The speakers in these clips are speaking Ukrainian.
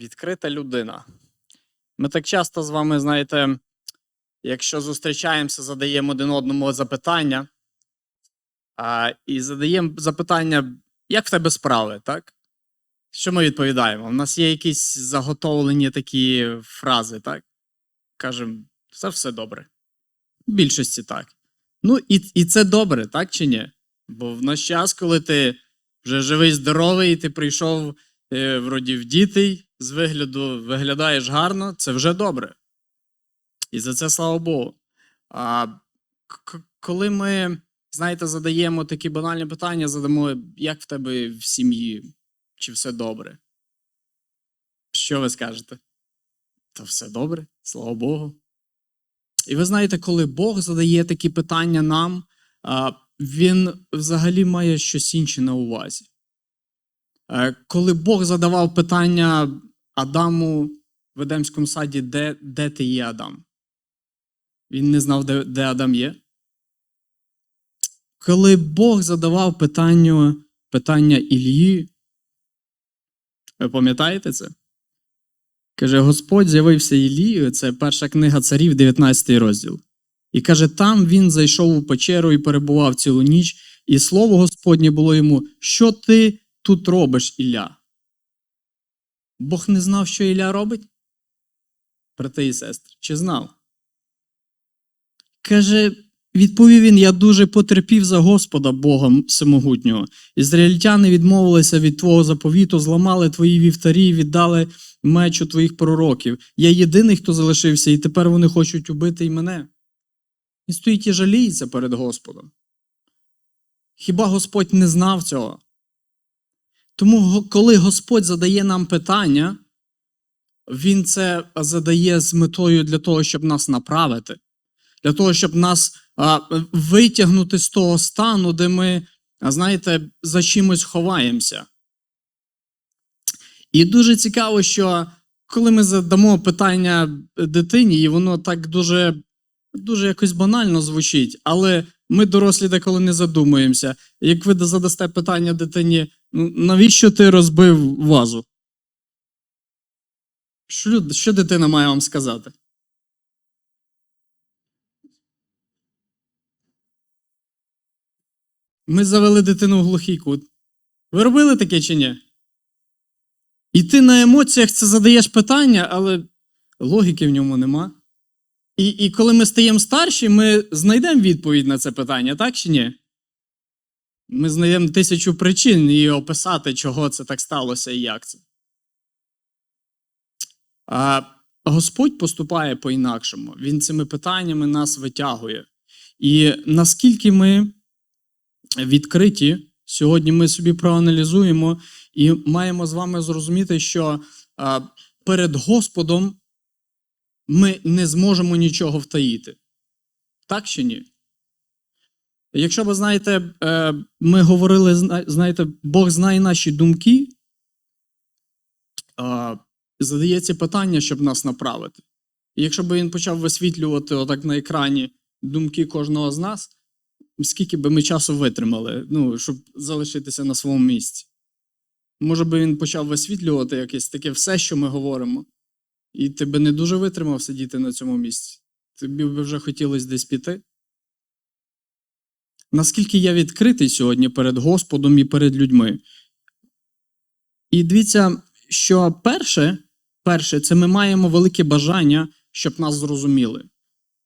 Відкрита людина. Ми так часто з вами, знаєте, якщо зустрічаємося, задаємо один одному запитання, а, і задаємо запитання, як в тебе справи, так? Що ми відповідаємо? У нас є якісь заготовлені такі фрази, так? Кажемо, це все добре. В більшості так. Ну, і, і це добре, так чи ні? Бо в наш час, коли ти вже живий, здоровий, ти прийшов е, вроді в дітей, з вигляду виглядаєш гарно, це вже добре. І за це слава Богу. А коли ми, знаєте, задаємо такі банальні питання, задамо, як в тебе в сім'ї, чи все добре? Що ви скажете? Та все добре, слава Богу. І ви знаєте, коли Бог задає такі питання нам, він взагалі має щось інше на увазі. Е, Коли Бог задавав питання Адаму в Едемському саді, де, де ти є Адам? Він не знав, де, де Адам є. Коли Бог задавав питання, питання Ілії, ви пам'ятаєте це? Каже, Господь з'явився Ілію, це перша книга царів, 19 розділ. І каже, там він зайшов у печеру і перебував цілу ніч, і слово Господнє було йому: Що ти тут робиш, Ілля? Бог не знав, що Ілля робить? Брати і сестри, чи знав? Каже, відповів він: Я дуже потерпів за Господа Бога Всемогутнього. Ізраїльтяни відмовилися від твого заповіту, зламали твої вівтарі, віддали мечу твоїх пророків. Я єдиний, хто залишився, і тепер вони хочуть убити і мене. Він стоїть і жаліється перед Господом. Хіба Господь не знав цього? Тому, коли Господь задає нам питання, Він це задає з метою для того, щоб нас направити, для того, щоб нас а, витягнути з того стану, де ми, знаєте, за чимось ховаємося. І дуже цікаво, що коли ми задамо питання дитині, і воно так дуже, дуже якось банально звучить, але ми, дорослі, деколи не задумуємося. Як ви задасте питання дитині, «Ну, навіщо ти розбив вазу? Що, що дитина має вам сказати? Ми завели дитину в глухий кут. Ви робили таке чи ні? І ти на емоціях це задаєш питання, але логіки в ньому нема. І, і коли ми стаємо старші, ми знайдемо відповідь на це питання, так чи ні? Ми знайдемо тисячу причин і описати, чого це так сталося і як це. А Господь поступає по-інакшому. Він цими питаннями нас витягує. І наскільки ми відкриті, сьогодні ми собі проаналізуємо і маємо з вами зрозуміти, що перед Господом ми не зможемо нічого втаїти. Так чи ні? Якщо ви знаєте, е, ми говорили, знаєте, Бог знає наші думки, задається питання, щоб нас направити. І якщо б він почав висвітлювати отак на екрані думки кожного з нас, скільки би ми часу витримали, ну, щоб залишитися на своєму місці. Може би він почав висвітлювати якесь таке все, що ми говоримо, і ти би не дуже витримав сидіти на цьому місці. Тобі б вже хотілося десь піти. Наскільки я відкритий сьогодні перед Господом і перед людьми. І дивіться, що перше, перше, це ми маємо велике бажання, щоб нас зрозуміли.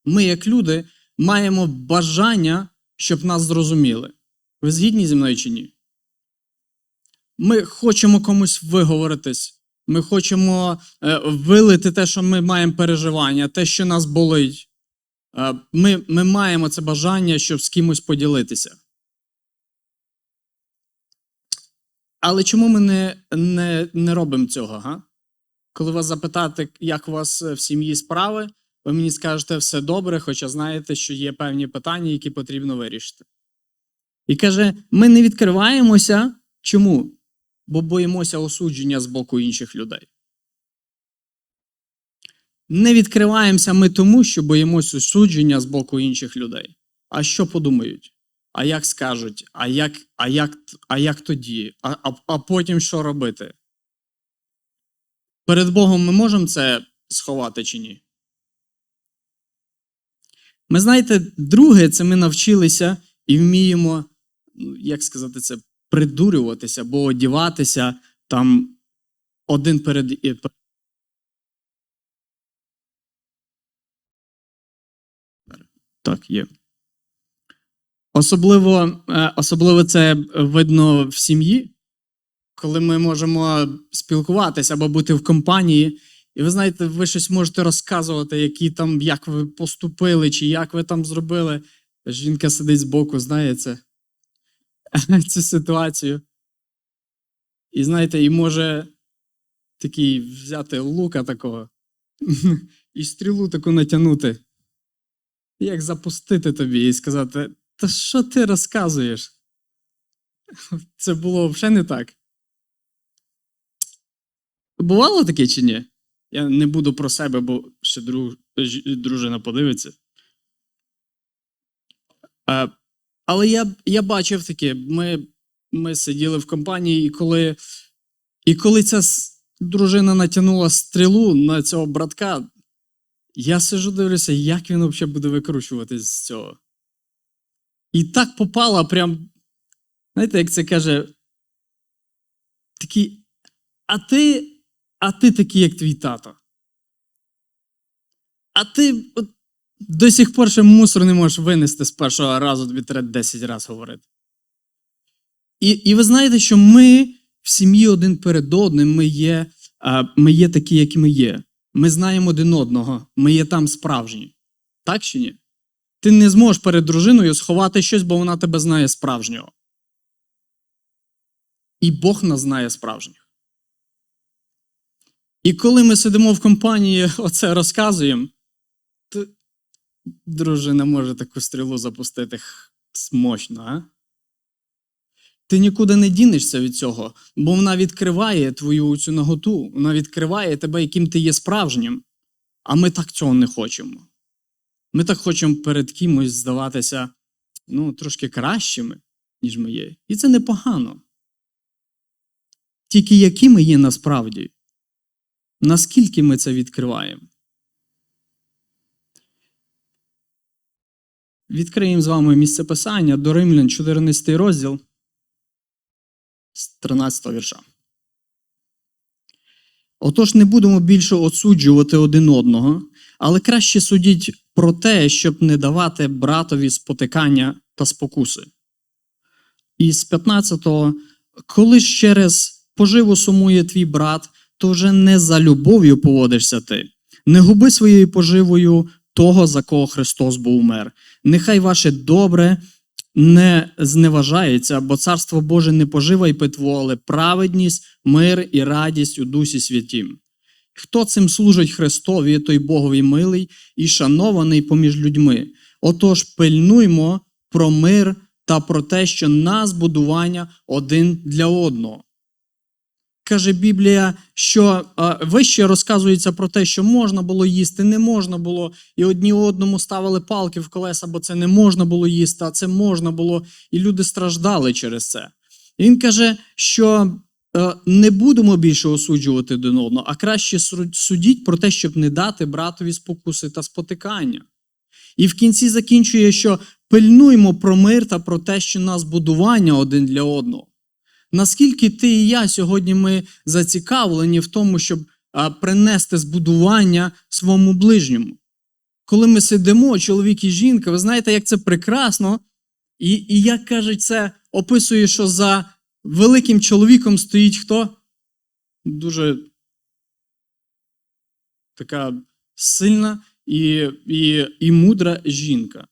Ми, як люди, маємо бажання, щоб нас зрозуміли. Ви згідні зі мною чи ні? Ми хочемо комусь виговоритись. Ми хочемо е, вилити те, що ми маємо переживання, те, що нас болить. Е, ми, ми маємо це бажання, щоб з кимось поділитися. Але чому ми не, не, не робимо цього? Га? Коли вас запитати, як у вас е, в сім'ї справи, ви мені скажете все добре, хоча знаєте, що є певні питання, які потрібно вирішити. І каже: ми не відкриваємося. Чому? Бо боїмося осудження з боку інших людей. Не відкриваємося ми тому, що боїмося осудження з боку інших людей. А що подумають? А як скажуть? А як, а як, а як тоді? А, а, а потім що робити? Перед Богом ми можемо це сховати чи ні? Ми знаєте, друге, це ми навчилися і вміємо, ну, як сказати це, придурюватися або одіватися там один перед Так, є. Особливо, е, особливо це видно в сім'ї, коли ми можемо спілкуватися або бути в компанії, і ви знаєте, ви щось можете розказувати, які там, як ви поступили, чи як ви там зробили. Жінка сидить збоку, знає це, цю ситуацію. І знаєте, і може такий взяти лука такого і стрілу таку натягнути. Як запустити тобі і сказати: Та що ти розказуєш? Це було взагалі не так. Бувало таке чи ні? Я не буду про себе, бо ще друг, дружина подивиться. Е, але я, я бачив таке. Ми, ми сиділи в компанії, і коли, і коли ця дружина натягнула стрілу на цього братка, я сижу дивлюся, як він взагалі буде викручуватись з цього. І так попала, прям, знаєте, як це каже, такий, а ти, а ти такий, як твій тато. А ти от, до сих пор ще мусор не можеш винести з першого разу, тобі треба 10 разів говорити. І, і ви знаєте, що ми в сім'ї один перед одним, ми є, ми є такі, які ми є. Ми знаємо один одного, ми є там справжні. Так чи ні? Ти не зможеш перед дружиною сховати щось, бо вона тебе знає справжнього. І Бог нас знає справжніх. І коли ми сидимо в компанії, оце розказуємо, то дружина може таку стрілу запустити мощно, а? Ти нікуди не дінешся від цього, бо вона відкриває твою цю наготу, вона відкриває тебе, яким ти є справжнім. А ми так цього не хочемо. Ми так хочемо перед кимось здаватися ну, трошки кращими, ніж ми є. І це непогано. Тільки які ми є насправді, наскільки ми це відкриваємо. Відкриємо з вами місце писання до Римлян, 14 розділ з 13 вірша. Отож, не будемо більше осуджувати один одного, але краще судіть про те, щоб не давати братові спотикання та спокуси. І з 15-го, коли ж через поживу сумує твій брат, то вже не за любов'ю поводишся ти. Не губи своєю поживою того, за кого Христос був умер. Нехай ваше добре не зневажається, бо царство Боже не пожива й питво, але праведність, мир і радість у Дусі Святім. Хто цим служить Христові, той Богові милий і шанований поміж людьми. Отож, пильнуймо про мир та про те, що нас будування один для одного. Каже Біблія, що е, вище розказується про те, що можна було їсти, не можна було, і одні одному ставили палки в колеса, бо це не можна було їсти, а це можна було, і люди страждали через це. Він каже, що е, не будемо більше осуджувати один одного, а краще судіть про те, щоб не дати братові спокуси та спотикання. І в кінці закінчує, що пильнуємо про мир та про те, що нас будування один для одного. Наскільки ти і я сьогодні ми зацікавлені в тому, щоб принести збудування своєму ближньому? Коли ми сидимо, чоловік і жінка, ви знаєте, як це прекрасно, і, і як кажуть, це описує, що за великим чоловіком стоїть хто? Дуже така сильна і, і, і мудра жінка.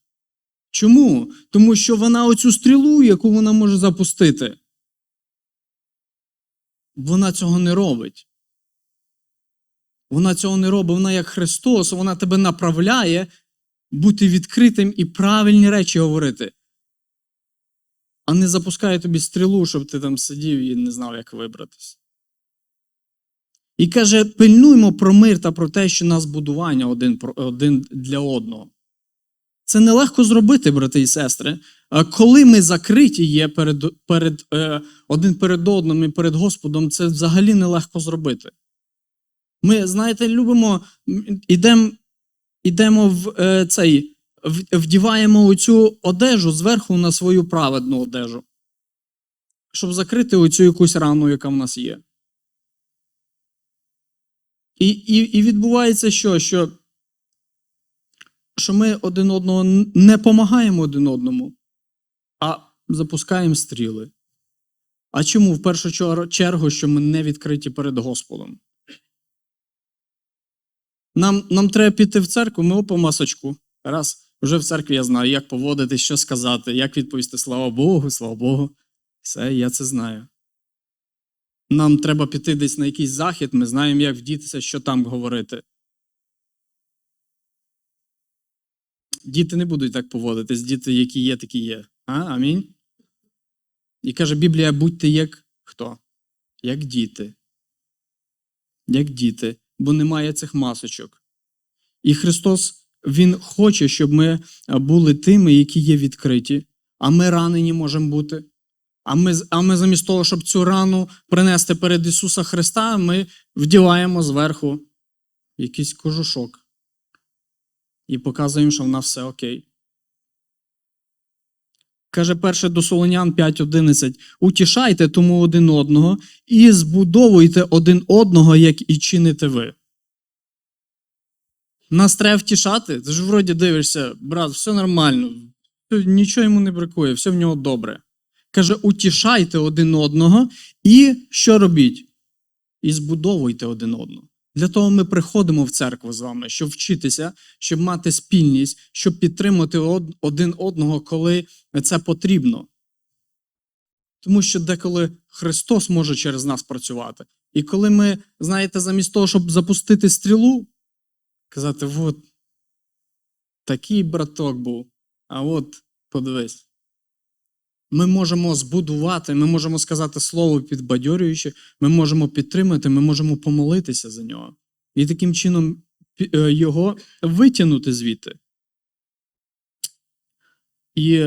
Чому? Тому що вона оцю стрілу, яку вона може запустити, вона цього не робить. Вона цього не робить. Вона як Христос, вона тебе направляє бути відкритим і правильні речі говорити. А не запускає тобі стрілу, щоб ти там сидів і не знав, як вибратися. І каже: пильнуймо про мир та про те, що нас будування один, один для одного. Це нелегко зробити, брати і сестри. Коли ми закриті є перед, перед, е, один перед одним і перед Господом, це взагалі нелегко зробити. Ми, знаєте, любимо, ідемо ідемо в е, цей, вдіваємо оцю одежу зверху на свою праведну одежу, щоб закрити оцю якусь рану, яка в нас є. І, і, і відбувається що? що? Що ми один одного не допомагаємо один одному, а запускаємо стріли. А чому в першу чергу, що ми не відкриті перед Господом? Нам, нам треба піти в церкву, ми по масочку. Раз, вже в церкві я знаю, як поводитись, що сказати, як відповісти слава Богу, слава Богу. Все, я це знаю. Нам треба піти десь на якийсь захід, ми знаємо, як вдітися, що там говорити. Діти не будуть так поводитись, діти, які є, такі є. А? Амінь. І каже Біблія: будьте як хто? Як діти. Як діти, бо немає цих масочок. І Христос, Він хоче, щоб ми були тими, які є відкриті, а ми ранені можемо бути. А ми, а ми замість того, щоб цю рану принести перед Ісуса Христа, ми вдіваємо зверху якийсь кожушок і показуємо, що в нас все окей. Каже перше до Солонян 5.11. Утішайте тому один одного і збудовуйте один одного, як і чините ви. Нас треба втішати. Ти ж вроді дивишся, брат, все нормально, нічого йому не бракує, все в нього добре. Каже, утішайте один одного і що робіть? І збудовуйте один одного. Для того ми приходимо в церкву з вами, щоб вчитися, щоб мати спільність, щоб підтримати один одного, коли це потрібно. Тому що деколи Христос може через нас працювати. І коли ми, знаєте, замість того, щоб запустити стрілу, казати: от такий браток був, а от подивись. Ми можемо збудувати, ми можемо сказати слово підбадьорююче, ми можемо підтримати, ми можемо помолитися за нього. І таким чином е, його витягнути звідти. І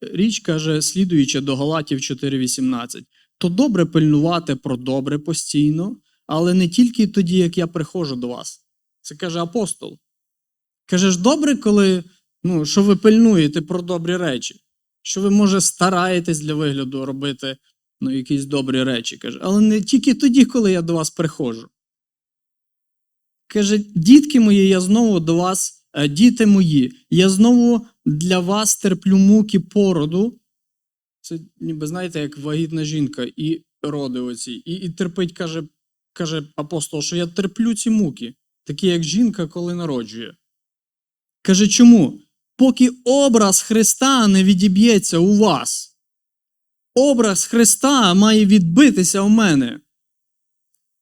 річ каже, слідуючи до Галатів 4.18, то добре пильнувати про добре постійно, але не тільки тоді, як я приходжу до вас. Це каже апостол. Каже ж, добре, коли ну, що ви пильнуєте про добрі речі, що ви, може, стараєтесь для вигляду робити ну, якісь добрі речі. Каже, але не тільки тоді, коли я до вас приходжу. Каже, дітки мої, я знову до вас, е, діти мої, я знову для вас терплю муки породу. Це, ніби знаєте, як вагітна жінка, і роди оці, і, і терпить, каже, каже апостол, що я терплю ці муки, такі як жінка, коли народжує. Каже, чому? Поки образ Христа не відіб'ється у вас. Образ Христа має відбитися у мене.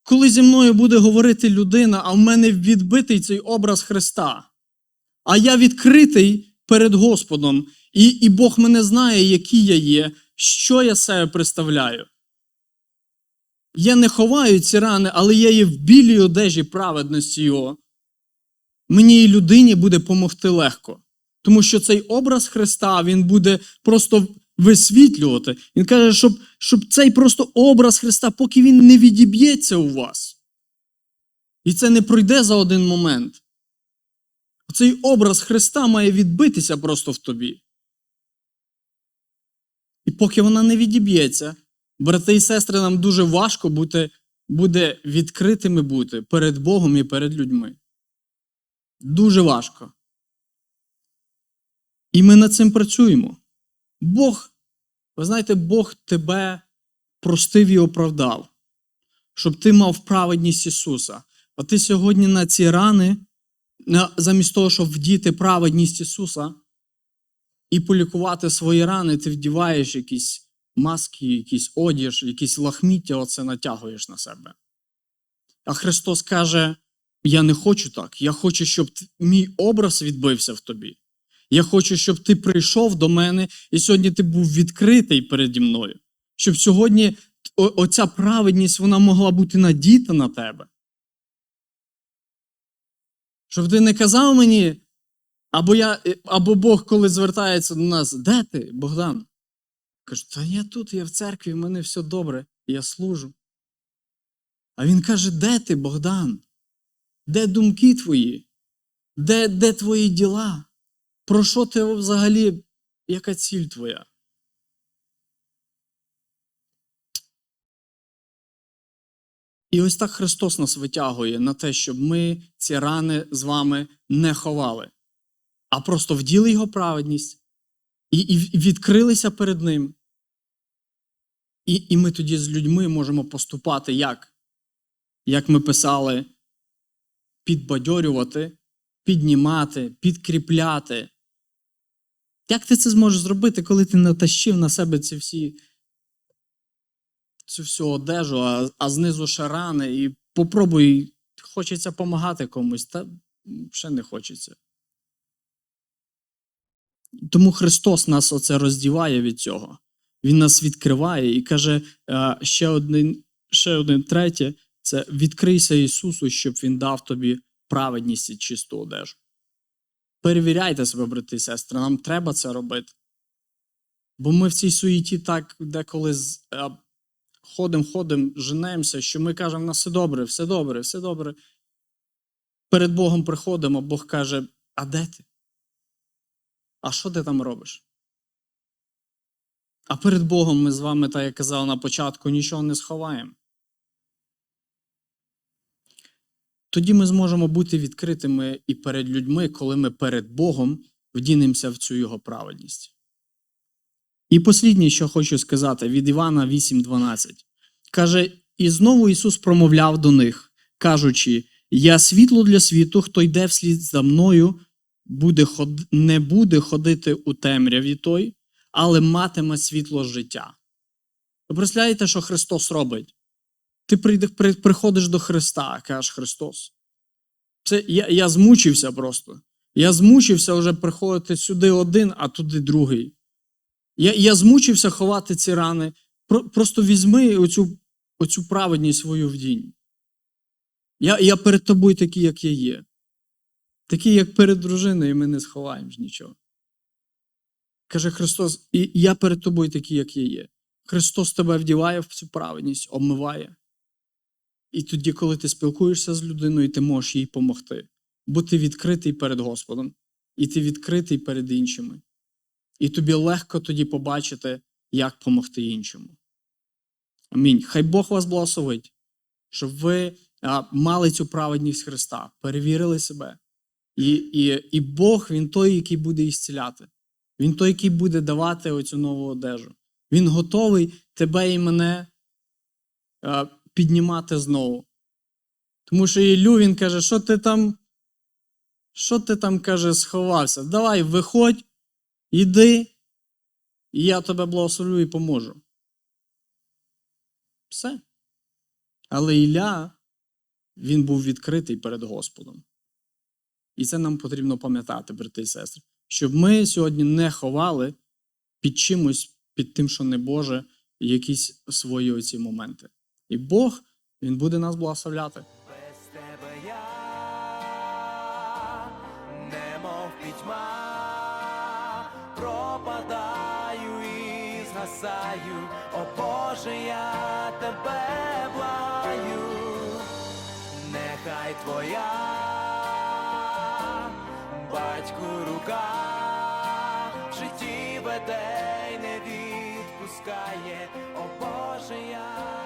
Коли зі мною буде говорити людина, а в мене відбитий цей образ Христа, а я відкритий перед Господом, і, і Бог мене знає, який я є, що я себе представляю. Я не ховаю ці рани, але я є в білій одежі праведності Його. Мені і людині буде помогти легко. Тому що цей образ Христа він буде просто висвітлювати. Він каже, щоб, щоб цей просто образ Христа, поки він не відіб'ється у вас. І це не пройде за один момент. Цей образ Христа має відбитися просто в тобі. І поки вона не відіб'ється, брати і сестри, нам дуже важко бути, буде відкритими бути перед Богом і перед людьми. Дуже важко. І ми над цим працюємо. Бог, ви знаєте, Бог тебе простив і оправдав, щоб ти мав праведність Ісуса. А ти сьогодні на ці рани, замість того, щоб вдіти праведність Ісуса і полікувати свої рани, ти вдіваєш якісь маски, якийсь одіж, якісь лахміття, оце натягуєш на себе. А Христос каже: Я не хочу так. Я хочу, щоб мій образ відбився в тобі. Я хочу, щоб ти прийшов до мене, і сьогодні ти був відкритий переді мною. Щоб сьогодні оця праведність вона могла бути надіта на тебе. Щоб ти не казав мені, або, я, е, або Бог, коли звертається до нас, де ти, Богдан? Кажу, та я тут, я в церкві, в мене все добре, я служу. А він каже: де ти, Богдан? Де думки твої? Де, де твої діла? Про що ти взагалі, яка ціль твоя? І ось так Христос нас витягує на те, щоб ми ці рани з вами не ховали, а просто вділи його праведність і, і відкрилися перед Ним. І, і ми тоді з людьми можемо поступати як? Як ми писали, підбадьорювати, піднімати, підкріпляти. Як ти це зможеш зробити, коли ти натащив на себе ці всі цю всю одежу, а, а знизу ще рани, і попробуй, хочеться допомагати комусь, та ще не хочеться. Тому Христос нас оце роздіває від цього. Він нас відкриває і каже е, ще один, ще один третє це відкрийся Ісусу, щоб Він дав тобі праведність і чисту одежу. Перевіряйте себе, брати і сестри, нам треба це робити. Бо ми в цій суєті так деколи ходимо, ходимо, женемося, що ми кажемо, на все добре, все добре, все добре. Перед Богом приходимо, Бог каже: А де ти? А що ти там робиш? А перед Богом ми з вами, так як казав на початку, нічого не сховаємо. Тоді ми зможемо бути відкритими і перед людьми, коли ми перед Богом вдінемося в цю його праведність. І посліднє, що хочу сказати, від Івана 8:12. Каже: І знову Ісус промовляв до них, кажучи: Я світло для світу, хто йде вслід за мною, буде ход... не буде ходити у темряві той, але матиме світло життя. Ви представляєте, що Христос робить? Ти приходиш до Христа, кажеш Христос. Це я, я змучився просто. Я змучився вже приходити сюди один, а туди другий. Я, я змучився ховати ці рани. Про, просто візьми оцю, оцю праведність свою в дінь. Я, я перед тобою такий, як я є. Такий, як перед дружиною, і ми не сховаємо ж нічого. Каже Христос, і я перед тобою такий, як я є. Христос тебе вдіває в цю праведність, обмиває. І тоді, коли ти спілкуєшся з людиною, ти можеш їй допомогти. Бо ти відкритий перед Господом, і ти відкритий перед іншими. І тобі легко тоді побачити, як допомогти іншому. Амінь. Хай Бог вас благословить, щоб ви мали цю праведність Христа, перевірили себе. І, і, і Бог, Він той, який буде ісціляти. Він той, який буде давати оцю нову одежу. Він готовий тебе і мене піднімати знову. Тому що Ілю він каже, що ти там, що ти там каже, сховався? Давай, виходь, іди, і я тебе благословлю і поможу. Все. Але Ілля, він був відкритий перед Господом. І це нам потрібно пам'ятати, брати і сестри, щоб ми сьогодні не ховали під чимось, під тим, що не Боже, якісь свої оці моменти. І Бог, Він буде нас благословляти. Без тебе я немов пітьма, пропадаю і згасаю, о Боже, я тебе благаю, нехай твоя батьку рука в житті веде й не відпускає, о Боже, тебе